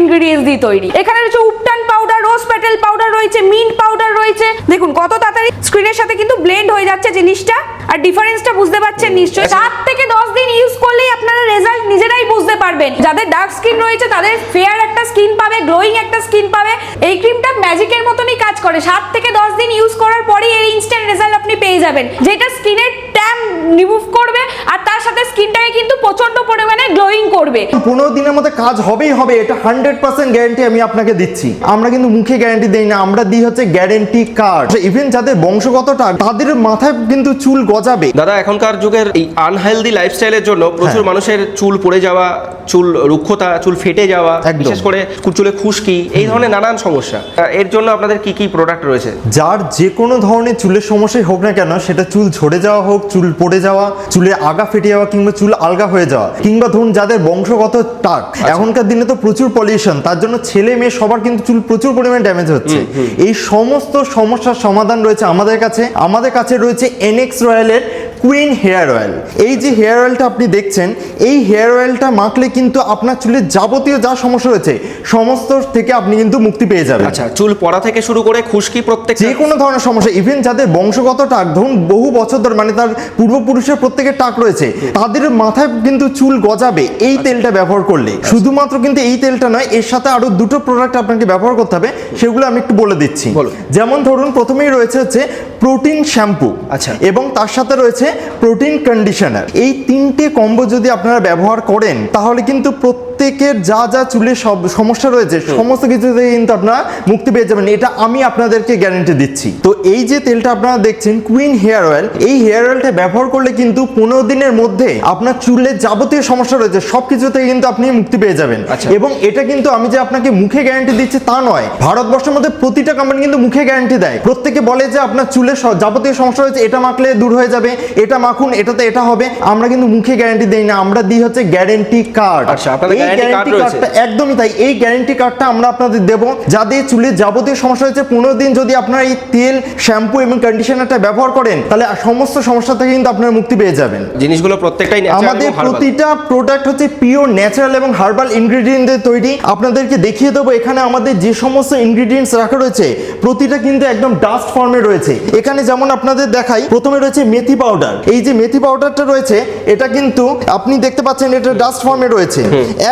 Ingredients দিয়ে তৈরি। এখানে রয়েছে ubtan powder rose petal powder রয়েছে মিন্ট পাউডার রয়েছে। দেখুন কত তাড়াতাড়ি স্ক্রিনের সাথে কিন্তু ব্লেন্ড হয়ে যাচ্ছে জিনিসটা। আর ডিফারেন্সটা বুঝতে পারছেন নিশ্চয়ই। সাত থেকে দশ দিন ইউজ করলেই আপনারা রেজাল্ট নিজেরাই বুঝতে পারবেন। যাদের ডার্ক স্কিন রয়েছে তাদের ফেয়ার একটা স্কিন পাবে গ্লোয়িং একটা স্কিন পাবে। এই ক্রিমটা ম্যাজিকের মতনই কাজ করে। সাত থেকে দশ দিন ইউজ করার পরেই এর ইনস্ট্যান্ট রেজাল্ট আপনি পেয়ে যাবেন। যেটা স্কিনের রিমুভ করবে আর তার সাথে স্কিনটাকে কিন্তু প্রচণ্ড পরিমাণে গ্লোয়িং করবে। পনেরো দিনের মধ্যে কাজ হবেই হবে এটা হান্ড্রেড পার্সেন্ট গ্যারেন্টি আমি আপনাকে দিচ্ছি। আমরা কিন্তু মুখে গ্যারেন্টি দিই না আমরা দিই হচ্ছে গ্যারেন্টি কার্ড ইভেন যাদের বংশগতটা তাদের মাথায় কিন্তু চুল গজাবে। দাদা এখনকার যুগের এই আনহেলদি লাইফস্টাইলের জন্য প্রচুর হ্যাঁ। মানুষের চুল পড়ে যাওয়া চুল রুক্ষতা চুল ফেটে যাওয়া বিশেষ করে চুলে খুশকি এই ধরনের নানান সমস্যা। এর জন্য আপনাদের কি কি প্রোডাক্ট রয়েছে? যার যে কোনো ধরনের চুলের সমস্যাই হোক না কেন সেটা চুল ঝরে যাওয়া হোক চুল পড়ে যাওয়া চুলে আগা ফেটে যাওয়া কিংবা চুল আলগা হয়ে যাওয়া কিংবা ধরুন যাদের বংশগত টাক এখনকার দিনে তো প্রচুর পলিউশন তার জন্য ছেলে মেয়ে সবার কিন্তু চুল প্রচুর পরিমাণে ড্যামেজ হচ্ছে। এই সমস্ত সমস্যার সমাধান রয়েছে আমাদের কাছে। আমাদের কাছে রয়েছে এনএক্স রয়্যালের কুইন হেয়ার অয়েল এই যে হেয়ার অয়েলটা আপনি দেখছেন এই হেয়ার অয়েলটা মাখলে কিন্তু আপনার চুলের যাবতীয় যা সমস্যা রয়েছে সমস্ত থেকে আপনি কিন্তু মুক্তি পেয়ে যাবেন। আচ্ছা চুল পড়া থেকে শুরু করে খুশকি প্রত্যেক যে কোনো ধরনের সমস্যা ইভেন যাদের বংশগত টাক ধরুন বহু বছর ধরে মানে তার পূর্বপুরুষের প্রত্যেকের টাক রয়েছে তাদের মাথায় কিন্তু চুল গজাবে এই তেলটা ব্যবহার করলে। শুধুমাত্র কিন্তু এই তেলটা নয় এর সাথে আরও দুটো প্রোডাক্ট আপনাকে ব্যবহার করতে হবে সেগুলো আমি একটু বলে দিচ্ছি। যেমন ধরুন প্রথমেই রয়েছে হচ্ছে প্রোটিন শ্যাম্পু আচ্ছা। এবং তার সাথে রয়েছে প্রোটিন কন্ডিশনার এই তিনটে কম্বো যদি আপনারা ব্যবহার করেন তাহলে কিন্তু প্রত্যেকের যা যা চুলের সব সমস্যা রয়েছে সমস্ত কিছু থেকে কিন্তু আপনারা মুক্তি পেয়ে যাবেন। এটা আমি আপনাদেরকে গ্যারান্টি দিচ্ছি। তো এই যে তেলটা আপনারা দেখছেন কুইন হেয়ার অয়েল এই হেয়ার অয়েলটা ব্যবহার করলে কিন্তু পনেরো দিনের মধ্যে আপনার চুলের যাবতীয় সমস্যা রয়েছে সবকিছু থেকে কিন্তু আপনি মুক্তি পেয়ে যাবেন। আচ্ছা। এবং এটা কিন্তু আমি যে আপনাকে মুখে গ্যারান্টি দিচ্ছি তা নয় ভারতবর্ষের মধ্যে প্রতিটা কোম্পানি কিন্তু মুখে গ্যারান্টি দেয়। প্রত্যেকে বলে যে আপনার চুলের যাবতীয় সমস্যা রয়েছে এটা মাখলে দূর হয়ে যাবে এটা মাখুন এটাতে এটা হবে। আমরা কিন্তু মুখে গ্যারান্টি দেই না আমরা দিই হচ্ছে গ্যারান্টি কার্ড আচ্ছা, গ্যারান্টি কার্ডটা একদমই তাই। এই গ্যারান্টি কার্ডটা আমরা আপনাদের দেব। যাদের চুলের যাবতীয় সমস্যা হয়েছে পনেরো দিন যদি আপনারা এই তেল শ্যাম্পু এবং কন্ডিশনারটা ব্যবহার করেন তাহলে সমস্ত সমস্যা থেকে কিন্তু আপনারা মুক্তি পেয়ে যাবেন। জিনিসগুলো প্রত্যেকটাই আমাদের প্রতিটা প্রোডাক্ট হচ্ছে পিওর ন্যাচারাল এবং হার্বাল ইনগ্রেডিয়েন্ট দিয়ে তৈরি। আপনাদেরকে দেখিয়ে দেবো এখানে আমাদের যে সমস্ত ইনগ্রেডিয়েন্টস রাখা রয়েছে প্রতিটা কিন্তু একদম ডাস্ট ফর্মে রয়েছে। এখানে যেমন আপনাদের দেখাই প্রথমে রয়েছে মেথি পাউডার এই যে মেথি পাউডারটা রয়েছে এটা কিন্তু আপনি দেখতে পাচ্ছেন এটা ডাস্ট ফর্মে রয়েছে।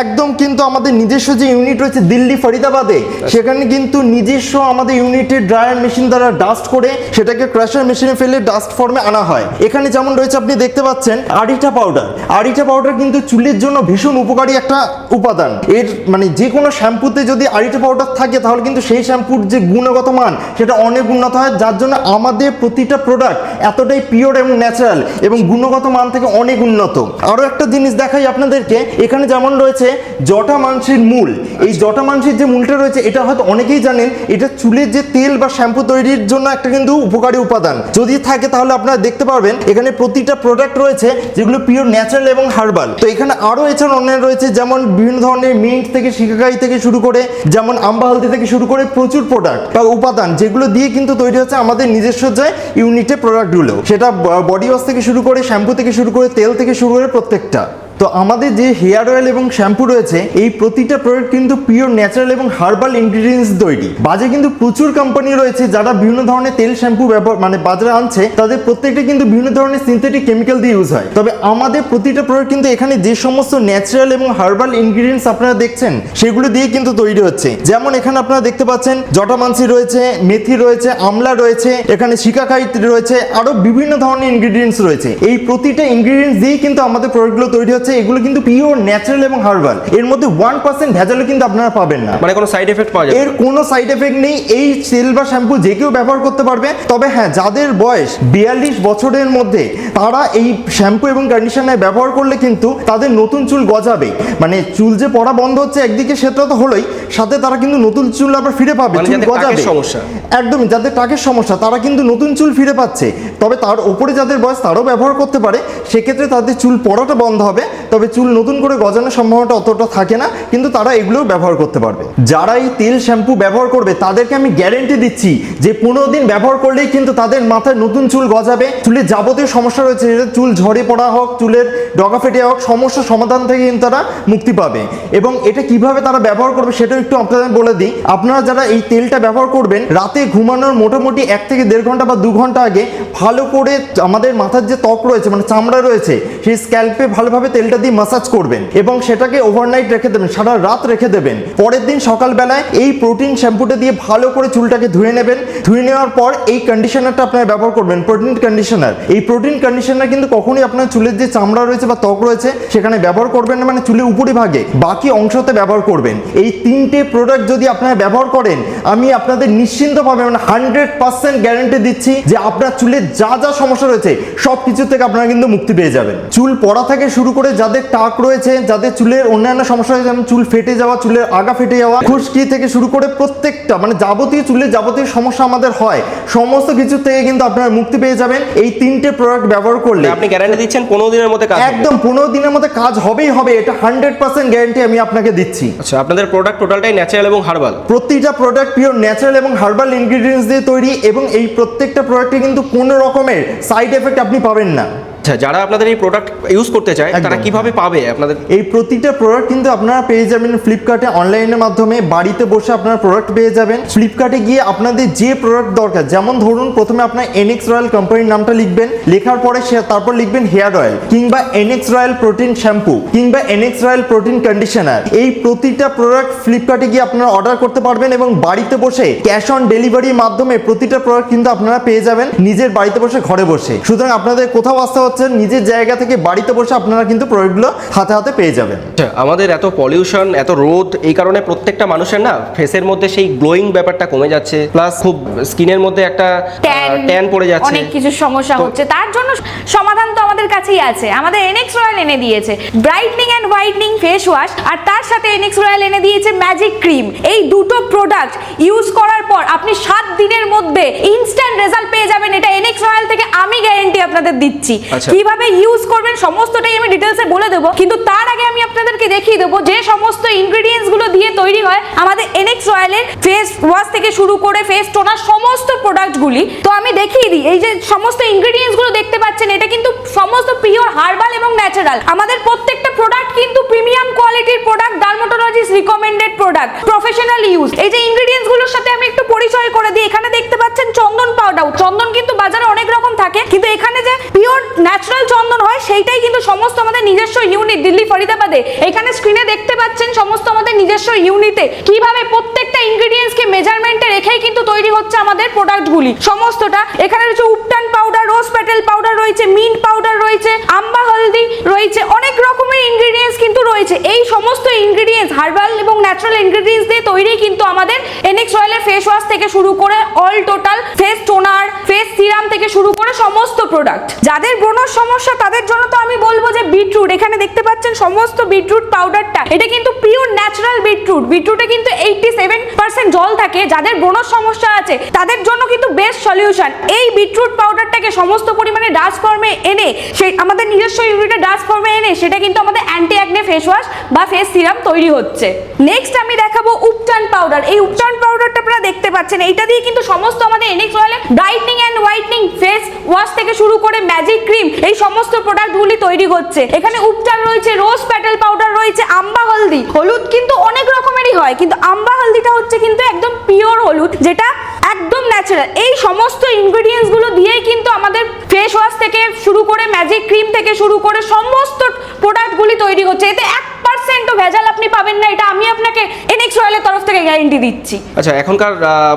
একদম কিন্তু আমাদের নিজস্ব যে ইউনিট রয়েছে দিল্লি ফরিদাবাদে, সেখানে কিন্তু নিজস্ব আমাদের ইউনিটের ড্রায়ার মেশিন দ্বারা ডাস্ট করে সেটাকে ক্রাশার মেশিনে ফেলে ডাস্ট ফর্মে আনা হয়। এখানে যেমন রয়েছে আপনি দেখতে পাচ্ছেন, আরিটা পাউডার আরিটা পাউডার কিন্তু চুলের জন্য ভীষণ উপকারী একটা উপাদান। এর মানে যে কোনো শ্যাম্পুতে যদি আরিটা পাউডার থাকে, তাহলে কিন্তু সেই শ্যাম্পুর যে গুণগত মান, সেটা অনেক উন্নত হয়, যার জন্য আমাদের প্রতিটা প্রোডাক্ট এতটাই পিওর এবং ন্যাচারাল এবং গুণগত মান থেকে অনেক উন্নত। আরও একটা জিনিস দেখাই আপনাদেরকে, এখানে যেমন রয়েছে জটা মাংসের মূল। এই জটা মাংসের যে মূলটা রয়েছে এটা হয়তো অনেকেই জানেন এটা চুলের যে তেল বা শ্যাম্পু তৈরির জন্য একটা কিন্তু উপকারী উপাদান। যদি থাকে তাহলে আপনারা দেখতে পারবেন এখানে প্রতিটা প্রোডাক্ট রয়েছে যেগুলো পিওর ন্যাচারাল এবং হার্বাল তো এখানে আরও এছাড়া অন্যান্য রয়েছে যেমন বিভিন্ন ধরনের মিন্ট থেকে শিকাকাই থেকে শুরু করে যেমন আম্বা হলদি থেকে শুরু করে প্রচুর প্রোডাক্ট বা উপাদান যেগুলো দিয়ে কিন্তু তৈরি হচ্ছে আমাদের নিজস্ব যে ইউনিটে প্রোডাক্টগুলো সেটা বডি ওয়াশ থেকে শুরু করে শ্যাম্পু থেকে শুরু করে তেল থেকে শুরু করে প্রত্যেকটা। তো আমাদের যে হেয়ার অয়েল এবং শ্যাম্পু রয়েছে, এই প্রতিটা প্রোডাক্ট কিন্তু পিওর ন্যাচারাল এবং হার্বাল ইনগ্রিডিয়েন্টস তৈরি। বাজে কিন্তু প্রচুর কোম্পানি রয়েছে যারা বিভিন্ন ধরনের তেল শ্যাম্পু ব্যবহার মানে বাজারে আনছে, তাদের প্রত্যেকটা কিন্তু বিভিন্ন ধরনের সিনথেটিক কেমিক্যাল দিয়ে ইউজ হয়। তবে আমাদের প্রতিটা প্রোডাক্ট কিন্তু এখানে যে সমস্ত ন্যাচারাল এবং হার্বাল ইনগ্রিডিয়েন্টস আপনারা দেখছেন, সেগুলো দিয়ে কিন্তু তৈরি হচ্ছে। যেমন এখানে আপনারা দেখতে পাচ্ছেন জটামানসি রয়েছে, মেথি রয়েছে, আমলা রয়েছে, এখানে শিকাকাই রয়েছে, আরও বিভিন্ন ধরনের ইনগ্রিডিয়েন্টস রয়েছে। এই প্রতিটা ইনগ্রিডিয়েন্টস দিয়েই কিন্তু আমাদের প্রোডাক্টগুলো তৈরি হচ্ছে। এগুলো কিন্তু পিওর ন্যাচারাল এবং হার্বাল এর মধ্যে ওয়ান পার্সেন্ট ভেজালও কিন্তু আপনারা পাবেন না। মানে কোনো সাইড এফেক্ট পাওয়া যাবে এর কোনো সাইড এফেক্ট নেই এই তেল বা শ্যাম্পু যে কেউ ব্যবহার করতে পারবে। তবে হ্যাঁ যাদের বয়স বিয়াল্লিশ বছরের মধ্যে তারা এই শ্যাম্পু এবং কন্ডিশনার ব্যবহার করলে কিন্তু তাদের নতুন চুল গজাবে। মানে চুল যে পড়া বন্ধ হচ্ছে একদিকে সেটা তো হলোই সাথে তারা কিন্তু নতুন চুল আবার ফিরে পাবে মানে চুল গজাবে। সমস্যা। একদমই যাদের টাকের সমস্যা তারা কিন্তু নতুন চুল ফিরে পাচ্ছে। তবে তার উপরে যাদের বয়স তারাও ব্যবহার করতে পারে। সেক্ষেত্রে তাদের চুল পড়াটা বন্ধ হবে। তবে চুল নতুন করে গজানোর সম্ভাবনাটা অতটা থাকে না, কিন্তু তারা এগুলোও ব্যবহার করতে পারবে। যারা এই তেল শ্যাম্পু ব্যবহার করবে, তাদেরকে আমি গ্যারেন্টি দিচ্ছি যে পনেরো দিন ব্যবহার করলেই কিন্তু তাদের মাথায় নতুন চুল গজাবে। চুলের যাবতীয় সমস্যা রয়েছে চুল ঝরে পড়া হোক, চুলের ডগা ফেটে হোক সমস্যা সমাধান থেকে কিন্তু তারা মুক্তি পাবে। এবং এটা কীভাবে তারা ব্যবহার করবে সেটাও একটু আপনাদের বলে দিই। আপনারা যারা এই তেলটা ব্যবহার করবেন, রাতে ঘুমানোর মোটামুটি এক থেকে দেড় ঘণ্টা বা দু ঘণ্টা আগে ভালো করে আমাদের মাথার যে ত্বক রয়েছে মানে চামড়া রয়েছে সেই স্ক্যাল্পে ভালোভাবে তেলটা দিয়ে মাসাজ করবেন এবং সেটাকে ওভারনাইট রেখে দেবেন, সারা রাত রেখে দেবেন। পরের দিন সকালবেলায় এই প্রোটিন শ্যাম্পুটা দিয়ে ভালো করে চুলটাকে ধুয়ে নেবেন। ধুয়ে নেওয়ার পর এই কন্ডিশনারটা আপনারা ব্যবহার করবেন প্রোটিন কন্ডিশনার এই প্রোটিন কন্ডিশনার কিন্তু কখনোই আপনার চুলের যে চামড়া রয়েছে বা ত্বক রয়েছে, সেখানে ব্যবহার করবেন না মানে চুলের উপরি ভাগে বাকি অংশতে ব্যবহার করবেন। এই তিনটে প্রোডাক্ট যদি আপনারা ব্যবহার করেন, আমি আপনাদের নিশ্চিন্তভাবে মানে হান্ড্রেড পার্সেন্ট গ্যারেন্টি দিচ্ছি যে আপনার চুলের যা যা সমস্যা রয়েছে সব কিছু থেকে আপনারা কিন্তু মুক্তি পেয়ে যাবেন। চুল পড়া থেকে শুরু করে যাদের টাক রয়েছে যাদের চুলের অন্যান্য সমস্যা রয়েছে যেমন চুল ফেটে যাওয়া চুলের আগা ফেটে যাওয়া খুশকি থেকে শুরু করে প্রত্যেকটা মানে যাবতীয় চুলের যাবতীয় সমস্যা আমাদের হয়। সমস্ত কিছু থেকে কিন্তু আপনারা মুক্তি পেয়ে যাবেন এই তিনটে প্রোডাক্ট ব্যবহার করলে। আপনি গ্যারান্টি দিচ্ছেন পনেরো দিনের মধ্যে কাজ একদম পনেরো দিনের মধ্যে কাজ হবেই হবে এটা হান্ড্রেড পার্সেন্ট গ্যারান্টি আমি আপনাকে দিচ্ছি। আচ্ছা আপনাদের প্রোডাক্ট টোটালটাই ন্যাচারাল এবং হার্বাল প্রতিটা প্রোডাক্ট পিওর ন্যাচারাল এবং হার্বাল ইনগ্রিডিয়েন্টস দিয়ে তৈরি এবং এই প্রত্যেকটা প্রোডাক্টে কিন্তু কোনো রকমের সাইড এফেক্ট আপনি পাবেন না। আচ্ছা যারা আপনাদের এই প্রোডাক্ট ইউজ করতে চায় তারা কীভাবে পাবে আপনাদের? এই প্রতিটা প্রোডাক্ট কিন্তু আপনারা পেয়ে যাবেন ফ্লিপকার্টে অনলাইনের মাধ্যমে। বাড়িতে বসে আপনারা প্রোডাক্ট পেয়ে যাবেন। ফ্লিপকার্টে গিয়ে আপনাদের যে প্রোডাক্ট দরকার যেমন ধরুন প্রথমে আপনার এনএক্স রয়্যাল কোম্পানির নামটা লিখবেন। লেখার পরে তারপর লিখবেন হেয়ার অয়েল কিংবা এনএক্স রয়্যাল প্রোটিন শ্যাম্পু কিংবা এনএক্স রয়্যাল প্রোটিন কন্ডিশনার এই প্রতিটা প্রোডাক্ট ফ্লিপকার্টে গিয়ে আপনারা অর্ডার করতে পারবেন এবং বাড়িতে বসে ক্যাশ অন ডেলিভারির মাধ্যমে প্রতিটা প্রোডাক্ট কিন্তু আপনারা পেয়ে যাবেন। নিজের বাড়িতে বসে ঘরে বসে। সুতরাং আপনাদের কোথাও আসতে হচ্ছে নিজের জায়গা থেকে বাড়িতে বসে আপনারা কিন্তু প্রোডাক্টগুলো হাতে হাতে পেয়ে যাবেন। আচ্ছা আমাদের এত পলিউশন এত রোদ এই কারণে প্রত্যেকটা মানুষের না ফেসের মধ্যে সেই গ্লোয়িং ব্যাপারটা কমে যাচ্ছে প্লাস খুব স্কিনের মধ্যে একটা ট্যান ট্যান পড়ে যাচ্ছে। অনেক কিছু সমস্যা হচ্ছে। তার জন্য সমাধান তো আমাদের কাছেই আছে। আমাদের এনএক্স রয়্যাল এনে দিয়েছে। Brightening and whitening face wash আর তার সাথে এনএক্স রয়্যাল এনে দিয়েছে ম্যাজিক ক্রিম এই দুটো প্রোডাক্ট ইউজ করার পর আপনি সাত দিনের মধ্যে ইনস্ট্যান্ট রেজাল্ট পেয়ে যাবেন। এটা এনএক্স রয়্যাল থেকে আমি গ্যারেন্টি আপনাদের দিচ্ছি। আচ্ছা। কীভাবে ইউজ করবেন সমস্তটাই আমি ডিটেলসে বলে দেবো। কিন্তু তার আগে আমি আপনাদেরকে দেখিয়ে দেবো যে সমস্ত ইনগ্রেডিয়েন্টসগুলো দিয়ে তৈরি হয় আমাদের এনএক্স রয়্যালের ফেস ওয়াশ থেকে শুরু করে ফেস টোনার সমস্ত প্রোডাক্টগুলি তো আমি দেখিয়ে দিই এই যে সমস্ত ইনগ্রেডিয়েন্টসগুলো দেখতে পাচ্ছেন এটা কিন্তু সমস্ত পিওর হার্বাল এবং ন্যাচারাল আমাদের প্রত্যেকটা প্রোডাক্ট কিন্তু প্রিমিয়াম কোয়ালিটির product dermatologist recommended product professional use এই যে ইনগ্রেডিয়েন্টসগুলোর সাথে আমি একটু পরিচয় করে দিই, এখানে দেখতে পাচ্ছেন চন্দন পাউডার চন্দন কিন্তু বাজারে অনেক রকম থাকে, কিন্তু এখানে যে পিওর ন্যাচারাল চন্দন হয়, সেইটাই কিন্তু সমস্ত আমাদের নিজস্ব ইউনিট দিল্লি, ফরিদাবাদে। এখানে স্ক্রিনে দেখতে পাচ্ছেন সমস্ত আমাদের নিজস্ব ইউনিটে কীভাবে প্রত্যেকটা ইনগ্রেডিয়েন্টস কে মেজারমেন্টে রেখেই কিন্তু তৈরি হচ্ছে আমাদের প্রোডাক্টগুলি সমস্তটা, এখানে রয়েছে ubtan powder rose petal powder রয়েছে মিন্ট পাউডার রয়েছে, আম্বা হলদি রয়েছে, অনেক রকমের ইনগ্রিডিয়েন্টস কিন্তু রয়েছে। এই সমস্ত ইনগ্রিডিয়েন্টস হার্বাল এবং ন্যাচারাল ইনগ্রিডিয়েন্টস দিয়ে তৈরি কিন্তু আমাদের এনএক্স অয়েলের ফেস ওয়াশ থেকে শুরু করে all total face toner face serum থেকে শুরু করে সমস্ত প্রোডাক্ট যাদের ব্রণর সমস্যা, তাদের জন্য তো আমি বলব যে বিটরুট, এখানে দেখতে পাচ্ছেন সমস্ত বিটরুট পাউডারটা। এটা কিন্তু পিওর ন্যাচারাল বিটরুট। বিটরুটে কিন্তু এইটটি সেভেন পার্সেন্ট জল থাকে, যাদের ব্রণর সমস্যা আছে, তাদের জন্য কিন্তু বেস্ট সলিউশন এই বিটরুট পাউডারটাকে সমস্ত পরিমাণে ডাস্ট ফর্মে এনে, সেই আমাদের নিজস্ব ইউনিটে ডাস্ট ফর্মে এনে, সেটা কিন্তু আমাদের অ্যান্টি অ্যাকনে ফেস ওয়াশ বা ফেস সিরাম তৈরি হচ্ছে। নেক্সট আমি দেখাবো উপটান পাউডার এই উপটান পাউডারটা আপনারা দেখতে পাচ্ছেন। এইটা দিয়ে কিন্তু সমস্ত আমাদের এনএক্স অয়েলের brightening and whitening face wash থেকে শুরু করে ম্যাজিক ক্রিম এই সমস্ত প্রোডাক্টগুলি তৈরি হচ্ছে। এখানে উপচার রয়েছে, রোজ প্যাটেল পাউডার রয়েছে, আম্বা হলদি। হলুদ কিন্তু অনেক রকমেরই হয়, কিন্তু আম্বা হলদিটা হচ্ছে কিন্তু একদম পিওর হলুদ, যেটা একদম ন্যাচারাল এই সমস্ত ইনগ্রিডিয়েন্টসগুলো দিয়েই কিন্তু আমাদের ফেস ওয়াশ থেকে শুরু করে ম্যাজিক ক্রিম থেকে শুরু করে সমস্ত প্রোডাক্টগুলি তৈরি হচ্ছে। এতে এক পার্সেন্টও ভেজাল আপনি পাবেন না এটা আমি আপনাকে এনএক্স অয়েলের তরফ থেকে গ্যারেন্টি দিচ্ছি। আচ্ছা এখনকার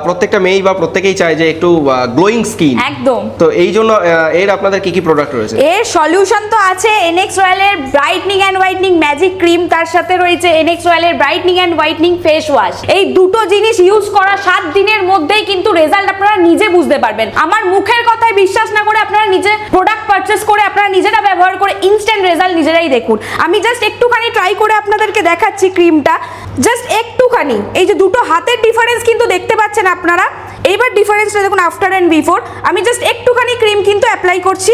প্রত্যেকটা মেয়েই বা প্রত্যেকেই চায় যে একটু গ্লোয়িং স্কিন একদম। তো এই জন্য এর আপনাদের কি কি প্রোডাক্ট রয়েছে? এর সলিউশন তো আছে এনএক্স অয়েলের brightening and whitening magic cream তার সাথে রয়েছে এনএক্স অয়েলের brightening and whitening face wash এই দুটো জিনিস ইউজ করা সাত দিনের মধ্যেই কিন্তু রেজাল্ট আপনারা নিজে বুঝতে পারবেন। আমার মুখের কথায় বিশ্বাস না করে আপনারা নিজে প্রোডাক্ট পারচেস করে আপনারা নিজেরা ব্যবহার করে ইনস্ট্যান্ট রেজাল্ট নিজেরাই দেখুন। আমি জাস্ট একটুখানি ট্রাই করে আপনাদেরকে দেখাচ্ছি ক্রিমটা। জাস্ট একটুখানি। এই যে দুটো হাতের ডিফারেন্স কিন্তু দেখতে পাচ্ছেন আপনারা। এইবার ডিফারেন্সটা দেখুন আফটার অ্যান্ড বিফোর আমি জাস্ট একটুখানি ক্রিম কিন্তু অ্যাপ্লাই করছি।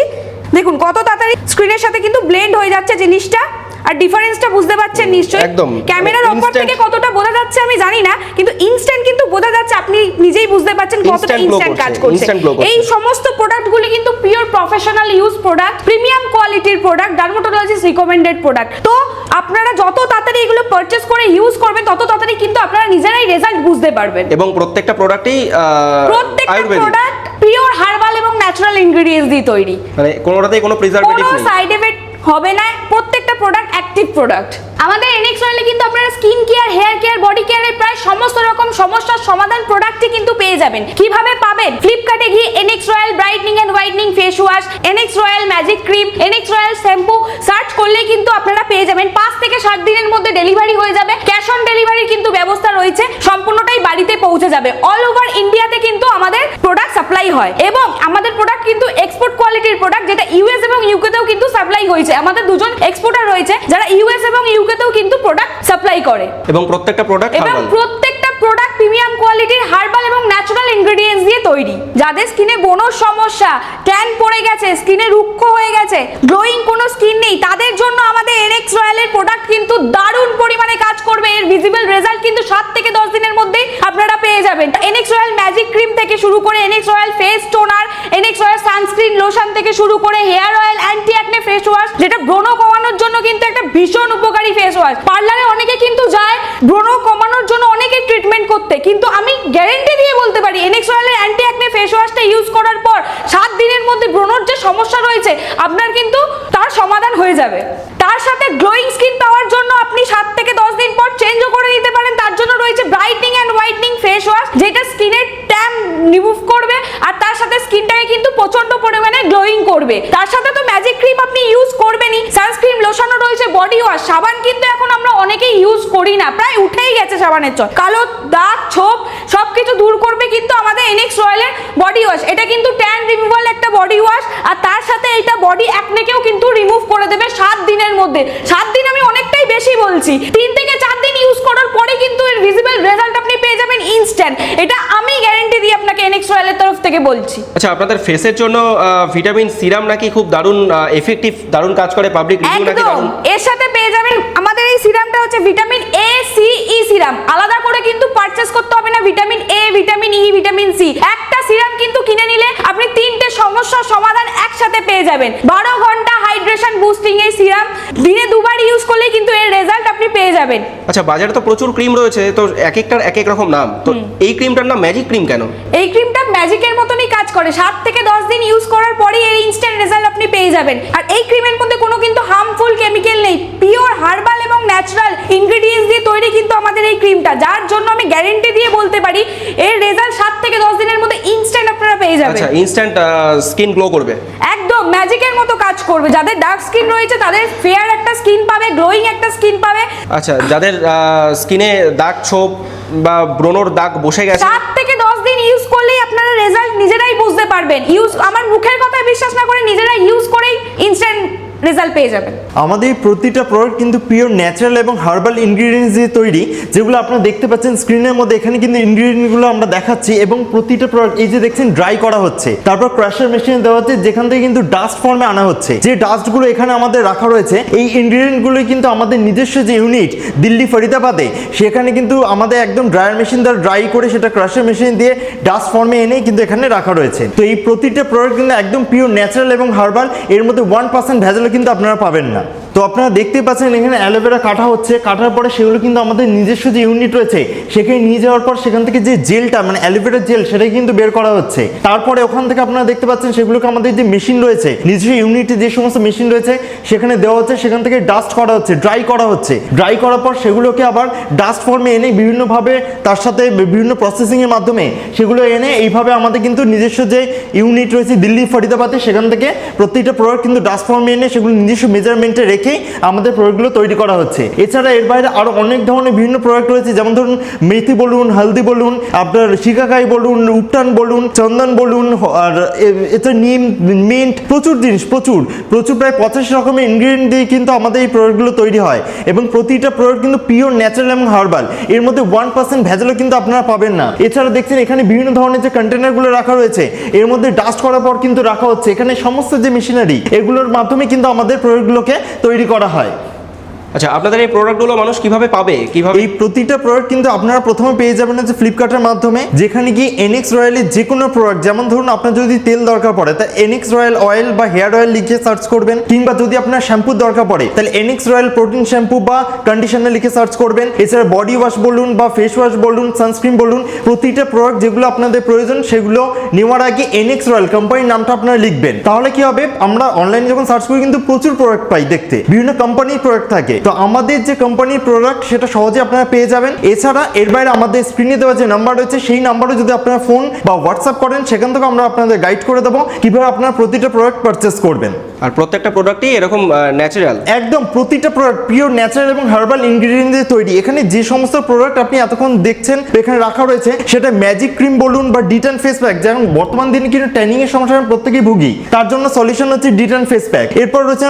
দেখুন, কত তাড়াতাড়ি স্ক্রিনের সাথে কিন্তু ব্লেন্ড হয়ে যাচ্ছে জিনিসটা। আর ডিফারেন্সটা বুঝতে পারছেন নিশ্চয়ই? একদম। ক্যামেরার ওপর থেকে কতটা বোঝা যাচ্ছে আমি জানি না কিন্তু ইনস্ট্যান্ট কিন্তু বোঝা যাচ্ছে আপনি নিজেই বুঝতে পারছেন কতটা ইনস্ট্যান্ট কাজ করছে। এই সমস্ত প্রোডাক্টগুলি কিন্তু pure professional use product premium কোয়ালিটির প্রোডাক্ট ডার্মাটোলজিস্ট রিকমেন্ডেড প্রোডাক্ট তো আপনারা যত তাড়াতাড়ি এগুলো পারচেজ করে ইউজ করবেন তত তাড়াতাড়ি কিন্তু আপনারা নিজেরাই রেজাল্ট বুঝতে পারবেন। এবং প্রত্যেকটা প্রোডাক্টেই প্রত্যেকটা প্রোডাক্ট পিওর হার্বাল এবং ন্যাচারাল ইনগ্রেডিয়েন্টস দিয়ে তৈরি। মানে কোনোটাতেই কোনো প্রিজারভেটিভ কোনো সাইড এফেক্ট হবে না। প্রত্যেকটা প্রোডাক্ট অ্যাক্টিভ প্রোডাক্ট আমাদের এনএক্স অয়েলে কিন্তু আপনারা skin care hair care body কেয়ারের প্রায় সমস্ত রকম সমস্যার সমাধান প্রোডাক্টই কিন্তু পেয়ে যাবেন। কীভাবে পাবেন? ফ্লিপকার্টে গিয়ে NX royal brightening and whitening face wash NX royal magic cream NX royal shampoo search করলেই কিন্তু আপনারা পেয়ে যাবেন। পাঁচ থেকে সাত দিনের মধ্যে ডেলিভারি হয়ে যাবে। ক্যাশ অন ডেলিভারির কিন্তু ব্যবস্থা রয়েছে। সম্পূর্ণটাই বাড়িতে পৌঁছে যাবে। অল ওভার ইন্ডিয়াতে কিন্তু আমাদের প্রোডাক্ট সাপ্লাই হয়। এবং আমাদের প্রোডাক্ট কিন্তু এক্সপোর্ট কোয়ালিটির প্রোডাক্ট যেটা ইউএস এবং ইউকেতেও কিন্তু সাপ্লাই হয়েছে। আমাদের দুজন এক্সপোর্টার রয়েছে যারা ইউএস এবং ইউকে তেও কিন্তু প্রোডাক্ট সাপ্লাই করে। এবং প্রত্যেকটা প্রোডাক্ট এবং প্রিমিয়াম কোয়ালিটির হার্বাল এবং ন্যাচারাল ইনগ্রেডিয়েন্টস দিয়ে তৈরি। যাদের স্কিনে ব্রণর সমস্যা ট্যান পড়ে গেছে, স্কিনে রুক্ষ হয়ে গেছে গ্লোয়িং কোনো স্কিন নেই, তাদের জন্য আমাদের এনএক্স রয়্যালের প্রোডাক্ট কিন্তু দারুণ পরিমাণে কাজ করবে। এর ভিজিবল রেজাল্ট কিন্তু সাত থেকে দশ দিনের মধ্যেই আপনারা পেয়ে যাবেন। এনএক্স রয়্যাল ম্যাজিক ক্রিম থেকে শুরু করে NX royal face toner NX royal sunscreen lotion থেকে শুরু করে hair oil anti acne face wash যেটা ব্রণ কমানোর জন্য কিন্তু একটা ভীষণ উপকারী ফেস ওয়াশ পার্লারে অনেকে কিন্তু যায়, ব্রণ কমানোর জন্য অনেকে ট্রিটমেন্ট করতে কিন্তু আমি গ্যারেন্টি দিয়ে বলতে পারি এনএক্স অয়েলের অ্যান্টি অ্যাকনে ফেস ওয়াশটা ইউজ করার পর সাত দিনের মধ্যে ব্রণর যে সমস্যা রয়েছে আপনার কিন্তু তার সমাধান হয়ে যাবে তার সাথে গ্লোয়িং স্কিন পাওয়ার জন্য আপনি সাত থেকে দশ দিন পর চেঞ্জও করে নিতে পারেন তার জন্য রয়েছে brightening and whitening face wash যেটা স্কিনের ট্যান রিমুভ করবে আর তার সাথে স্কিনটাকে কিন্তু প্রচণ্ড পরিমাণে গ্লোয়িং করবে তার সাথে তো ম্যাজিক ক্রিম আপনি ইউজ করবেনই সানস্ক্রিন লোশনও রয়েছে বডি ওয়াশ সাবান কিন্তু এখন আমরা অনেকেই ইউজ করি না প্রায় উঠেই গেছে সাবানের চল কালো দাগ ছোপ সবকিছু দূর করবে কিন্তু আমাদের এনএক্স রয়্যালের বডি ওয়াশ এটা কিন্তু ট্যান রিমুভাল একটা বডি ওয়াশ আর তার সাথে এটা বডি একনেকেও কিন্তু রিমুভ করে দেবে সাত দিনের মধ্যে। সাত দিন আমি অনেকটাই বেশি বলছি। তিন থেকে চার দিন ইউজ করার পরে কিন্তু এর ভিজিবল রেজাল্ট আপনি পেয়ে যাবেন ইনস্ট্যান্ট এটা আমি গ্যারেন্টি দিয়ে আপনাকে এনএক্স রয়্যালের তরফ থেকে বলছি। আচ্ছা আপনাদের ফেসের জন্য ভিটামিন সিরাম নাকি খুব দারুণ এফেক্টিভ দারুণ কাজ করে পাবলিক রিভিউ নাকি একদম। দারুণ? এর সাথে পেয়ে যাবেন আমাদের এই সিরামটা হচ্ছে vitamin A C E serum আলাদা করে কিন্তু পারচেস করতে হবে না vitamin A vitamin E vitamin C একটা সিরাম কিন্তু কিনে নিলে আপনি তিনটে সমস্যার সমাধান একসাথে পেয়ে যাবেন। বারো ঘণ্টা হাইড্রেশন বুস্টিং এই সিরাম দিনে দুবার ইউজ করলেই কিন্তু এর রেজাল্ট আপনি পেয়ে যাবেন। আচ্ছা বাজারে তো প্রচুর ক্রিম রয়েছে তো এক একটার এক এক রকম নাম। তো এই ক্রিমটার নাম ম্যাজিক ক্রিম কেন? এই ক্রিমটা ম্যাজিকের মতনই কাজ করে। সাত থেকে দশ দিন ইউজ করার পরেই এর ইনস্ট্যান্ট রেজাল্ট আপনি পেয়ে যাবেন। আর এই ক্রিমের মধ্যে কোনো কিন্তু হার্মফুল কেমিক্যাল নেই। পিওর হার্বাল এবং ন্যাচারাল ইনগ্রেডিয়েন্টস দিয়ে তৈরি কিন্তু আমাদের এই ক্রিমটা যার জন্য আমি গ্যারেন্টি দিয়ে বলতে পারি এর রেজাল্ট সাত থেকে দশ দিনের মধ্যে ইনস্ট্যান্ট আপনারা পেয়ে যাবেন। আচ্ছা ইনস্ট্যান্ট স্কিন গ্লো করবে। একদম ম্যাজিকের মতো কাজ করবে। যাদের ডার্ক স্কিন রয়েছে তাদের ফেয়ার একটা স্কিন পাবে গ্লোয়িং একটা স্কিন পাবে। আচ্ছা যাদের স্কিনে দাগ ছোপ বা ব্রণর দাগ বসে গেছে সাত থেকে দশ দিন ইউজ করলেই আপনারা রেজাল্ট নিজেরাই বুঝতে পারবেন। ইউজ আমার মুখের কথায় বিশ্বাস না করে নিজেরাই ইউজ করেই ইনস্ট্যান্ট রেজাল্ট পেয়ে যাবেন। আমাদের প্রতিটা প্রোডাক্ট কিন্তু পিওর ন্যাচারাল এবং হার্বাল ইনগ্রিডিয়েন্টস দিয়ে তৈরি, যেগুলো আপনারা দেখতে পাচ্ছেন স্ক্রিনের মধ্যে। এখানে কিন্তু ইনগ্রিডিয়েন্টগুলো আমরা দেখাচ্ছি এবং প্রতিটা প্রোডাক্ট এই যে দেখছেন ড্রাই করা হচ্ছে। তারপর ক্রাশার মেশিনে দেওয়া হচ্ছে, যেখান থেকে কিন্তু ডাস্ট ফর্মে আনা হচ্ছে। যে ডাস্টগুলো এখানে আমাদের রাখা রয়েছে, এই ইনগ্রিডিয়েন্টগুলো কিন্তু আমাদের নিজস্ব যে ইউনিট দিল্লি ফরিদাবাদে, সেখানে কিন্তু আমাদের একদম ড্রায়ার মেশিন দ্বারা ড্রাই করে সেটা ক্রাশার মেশিন দিয়ে ডাস্ট ফর্মে এনে কিন্তু এখানে রাখা রয়েছে। তো এই প্রতিটা প্রোডাক্ট কিন্তু একদম পিওর ন্যাচারাল এবং হার্বাল এর মধ্যে ওয়ান পার্সেন্ট ভেজালও কিন্তু আপনারা পাবেন না। তো আপনারা দেখতে পাচ্ছেন এখানে অ্যালোভেরা কাটা হচ্ছে, কাটার পরে সেগুলো কিন্তু আমাদের নিজস্ব যে ইউনিট রয়েছে, সেখানে নিয়ে যাওয়ার পর সেখান থেকে যে জেলটা মানে অ্যালোভেরা জেল সেটাই কিন্তু বের করা হচ্ছে। তারপরে ওখান থেকে আপনারা দেখতে পাচ্ছেন সেগুলোকে আমাদের যে মেশিন রয়েছে, নিজস্ব ইউনিটে যে সমস্ত মেশিন রয়েছে, সেখানে দেওয়া হচ্ছে, সেখান থেকে ডাস্ট করা হচ্ছে ড্রাই করা হচ্ছে। ড্রাই করার পর সেগুলোকে আবার ডাস্ট ফর্মে এনে বিভিন্নভাবে তার সাথে বিভিন্ন প্রসেসিংয়ের মাধ্যমে সেগুলো এনে এইভাবে আমাদের কিন্তু নিজস্ব যে ইউনিট রয়েছে দিল্লি, ফরিদাবাদে, সেখান থেকে প্রত্যেকটা প্রোডাক্ট কিন্তু ডাস্ট ফর্মে এনে সেগুলো নিজস্ব মেজারমেন্টে রেখে রেখেই আমাদের প্রোডাক্টগুলো তৈরি করা হচ্ছে। এছাড়া এর বাইরে আরও অনেক ধরনের বিভিন্ন প্রোডাক্ট রয়েছে, যেমন ধরুন মেথি বলুন, হলদি বলুন, আপনার শিকাকাই বলুন, উপটান বলুন, চন্দন বলুন আর এ- এছাড়া নিম, মিন্ট, প্রচুর জিনিস, প্রচুর। প্রচুর প্রায় পঁচাশি রকমের ইনগ্রিডিয়েন্ট দিয়ে কিন্তু আমাদের এই প্রোডাক্টগুলো তৈরি হয়। এবং প্রতিটা প্রোডাক্ট কিন্তু পিওর ন্যাচারাল এবং হার্বাল এর মধ্যে ওয়ান পার্সেন্ট ভেজালও কিন্তু আপনারা পাবেন না। এছাড়া দেখছেন এখানে বিভিন্ন ধরনের যে কন্টেনারগুলো রাখা রয়েছে, এর মধ্যে ডাস্ট করার পর কিন্তু রাখা হচ্ছে। এখানে সমস্ত যে মেশিনারি এগুলোর মাধ্যমে কিন্তু আমাদের প্রোডাক্টগুলোকে তৈরি করা হয়। আচ্ছা আপনাদের এই প্রোডাক্টগুলো মানুষ কীভাবে পাবে? কীভাবে এই প্রতিটা প্রোডাক্ট কিন্তু আপনারা প্রথমে পেয়ে যাবেন হচ্ছে ফ্লিপকার্টের মাধ্যমে, যেখানে গিয়ে এনএক্স রয়্যালের যে কোনো প্রোডাক্ট যেমন ধরুন আপনার যদি তেল দরকার পড়ে, তা এনএক্স রয়্যাল অয়েল বা হেয়ার অয়েল লিখে সার্চ করবেন, কিংবা যদি আপনার শ্যাম্পুর দরকার পড়ে, তাহলে এনএক্স রয়্যাল প্রোটিন শ্যাম্পু বা কন্ডিশনার লিখে সার্চ করবেন। এছাড়া বডি ওয়াশ বলুন বা ফেস ওয়াশ বলুন সানস্ক্রিন বলুন, প্রতিটা প্রোডাক্ট যেগুলো আপনাদের প্রয়োজন, সেগুলো নেওয়ার আগে এনএক্স রয়্যাল কোম্পানির নামটা আপনারা লিখবেন। তাহলে কি হবে? আমরা অনলাইনে যখন সার্চ করি, কিন্তু প্রচুর প্রোডাক্ট পাই দেখতে। বিভিন্ন কোম্পানির প্রোডাক্ট থাকে। তো আমাদের যে কোম্পানির প্রোডাক্ট সেটা সহজে আপনারা পেয়ে যাবেন। এছাড়া এর বাইরে আমাদের স্ক্রিনে দেওয়া যে নাম্বার রয়েছে সেই নাম্বারে যদি আপনারা ফোন বা হোয়াটসঅ্যাপ করেন সেখান থেকে আমরা আপনাদের গাইড করে দেবো কীভাবে আপনারা প্রতিটা প্রোডাক্ট পারচেস করবেন। আর প্রত্যেকটা প্রোডাক্টই এরকম ন্যাচারাল একদম প্রতিটা প্রোডাক্ট পিওর ন্যাচারাল এবং হার্বাল ইনগ্রিডিয়েন্ট দিয়ে তৈরি। এখানে যে সমস্ত প্রোডাক্ট আপনি এতক্ষণ দেখছেন এখানে রাখা রয়েছে সেটা ম্যাজিক ক্রিম বলুন বা ডিটান ফেস প্যাক যেমন বর্তমান দিনে কিন্তু ট্যানিং এর সমস্যা প্রত্যেকেই ভুগি। তার জন্য সলিউশন হচ্ছে ডিটান ফেস প্যাক এরপর রয়েছে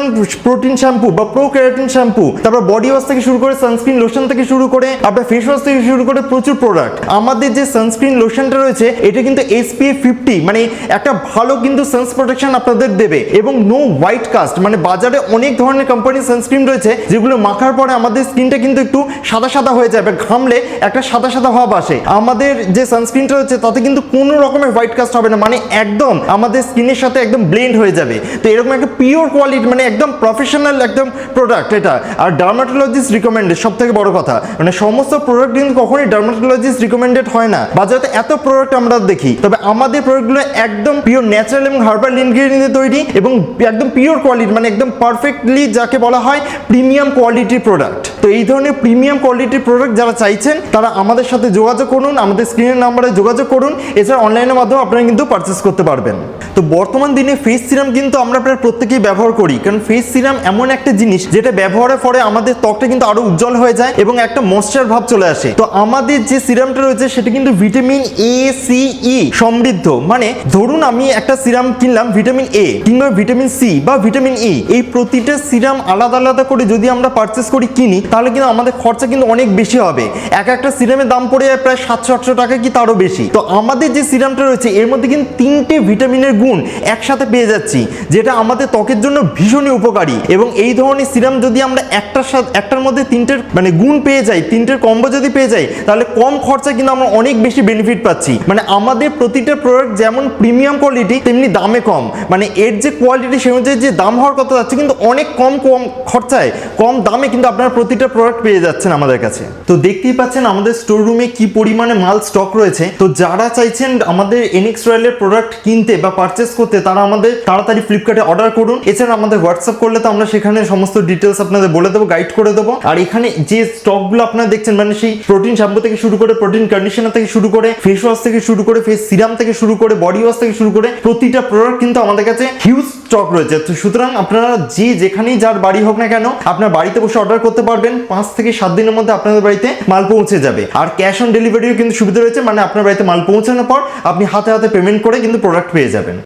প্রোটিন শ্যাম্পু বা প্রো ক্যারাটিন শ্যাম্পু তারপর বডি ওয়াশ থেকে শুরু করে সানস্ক্রিন লোশন থেকে শুরু করে, আপনার ফেস ওয়াশ থেকে শুরু করে প্রচুর প্রোডাক্ট আমাদের যে সানস্ক্রিন লোশনটা রয়েছে, এটা কিন্তু এসপিএফ ফিফটি মানে একটা ভালো কিন্তু সানস প্রোটেকশন আপনাদের দেবে। এবং নো হোয়াইট কাস্ট মানে বাজারে অনেক ধরনের কোম্পানির সানস্ক্রিন রয়েছে, যেগুলো মাখার পরে আমাদের স্কিনটা কিন্তু একটু সাদা সাদা হয়ে যাবে ঘামলে একটা সাদা সাদা ভাব আসে। আমাদের যে সানস্ক্রিনটা রয়েছে, তাতে কিন্তু কোনো রকমের হোয়াইট কাস্ট হবে না মানে একদম আমাদের স্কিনের সাথে একদম ব্লেন্ড হয়ে যাবে। তো এরকম একটা পিওর কোয়ালিটি মানে একদম প্রফেশনাল একদম প্রোডাক্ট এটা। আর ডার্মাটোলজিস্ট রিকমেন্ডেড সব থেকে বড় কথা মানে সমস্ত প্রোডাক্ট কিন্তু কখনোই ডার্মাটোলজিস্ট রিকমেন্ডেড হয় না। বাজারে এত প্রোডাক্ট আমরা দেখি, তবে আমাদের প্রোডাক্টগুলো একদম পিওর ন্যাচারাল এবং হার্বাল ইনগ্রিডিয়েন্ট দিয়ে তৈরি এবং একদম পিওর কোয়ালিটি মানে একদম পারফেক্টলি যাকে বলা হয় প্রিমিয়াম কোয়ালিটির প্রোডাক্ট তো এই ধরনের প্রিমিয়াম কোয়ালিটির প্রোডাক্ট যারা চাইছেন, তারা আমাদের সাথে যোগাযোগ করুন, আমাদের স্ক্রিনের নাম্বারে যোগাযোগ করুন, এছাড়া অনলাইনের মাধ্যমে আপনারা কিন্তু পারচেস করতে পারবেন। তো বর্তমান দিনে ফেস সিরাম কিন্তু আমরা প্রায় প্রত্যেকেই ব্যবহার করি, কারণ ফেস সিরাম এমন একটা জিনিস, যেটা ব্যবহারের পরে আমাদের ত্বকটা কিন্তু আরও উজ্জ্বল হয়ে যায় এবং একটা ময়শ্চার ভাব চলে আসে। তো আমাদের যে সিরামটা রয়েছে, সেটা কিন্তু ভিটামিন এ সি ই সমৃদ্ধ। মানে ধরুন আমি একটা সিরাম কিনলাম ভিটামিন এ কিংবা ভিটামিন সি বা ভিটামিন ই এই প্রতিটা সিরাম আলাদা আলাদা করে যদি আমরা পারচেস করি, কিনি, তাহলে কিন্তু আমাদের খরচা কিন্তু অনেক বেশি হবে। এক একটা সিরামের দাম পড়ে যায় প্রায় সাতশো আটশো টাকা কি তারও বেশি। তো আমাদের যে সিরামটা রয়েছে, এর মধ্যে কিন্তু তিনটে ভিটামিনের গুণ একসাথে পেয়ে যাচ্ছি, যেটা আমাদের ত্বকের জন্য ভীষণই উপকারী। এবং এই ধরনের সিরাম যদি আমরা একটার সাথে একটার মধ্যে তিনটের মানে গুণ পেয়ে যাই, তিনটের কম্বো যদি পেয়ে যাই, তাহলে কম খরচা কিন্তু আমরা অনেক বেশি বেনিফিট পাচ্ছি। মানে আমাদের প্রতিটা প্রোডাক্ট যেমন প্রিমিয়াম কোয়ালিটি তেমনি দামে কম। মানে এর যে কোয়ালিটি সে অনুযায়ী যে দাম হওয়ার কথা যাচ্ছে কিন্তু অনেক কম কম খরচায়, কম দামে কিন্তু আপনারা প্রতিটা প্রোডাক্ট পেয়ে যাচ্ছেন আমাদের কাছে। তো দেখতেই পাচ্ছেন আমাদের স্টোর রুমে কি পরিমাণে মাল স্টক রয়েছে। তো যারা চাইছেন আমাদের এনএক্স রয়্যালের প্রোডাক্ট কিনতে বা পারচেস করতে, তারা আমাদের তাড়াতাড়ি ফ্লিপকার্টে অর্ডার করুন। এছাড়া আমাদের হোয়াটসঅ্যাপ করলে তো আমরা সেখানে সমস্ত ডিটেলস আপনাদের বলে দেবো গাইড করে দেবো। আর এখানে যে স্টকগুলো আপনারা দেখছেন মানে সেই প্রোটিন শ্যাম্পু থেকে শুরু করে প্রোটিন কন্ডিশনার থেকে শুরু করে ফেস ওয়াশ থেকে শুরু করে ফেস সিরাম থেকে শুরু করে বডি ওয়াশ থেকে শুরু করে প্রতিটা প্রোডাক্ট কিন্তু আমাদের কাছে হিউজ স্টক রয়েছে। তো সুতরাং আপনারা যে যেখানেই যার বাড়ি হোক না কেন, আপনার বাড়িতে বসে অর্ডার করতে পারবেন। পাঁচ থেকে সাত দিনের মধ্যে আপনাদের বাড়িতে মাল পৌঁছে যাবে। আর ক্যাশ অন ডেলিভারিও কিন্তু সুবিধা রয়েছে মানে আপনার বাড়িতে মাল পৌঁছানোর পর আপনি হাতে হাতে পেমেন্ট করে কিন্তু প্রোডাক্ট পেয়ে যাবেন।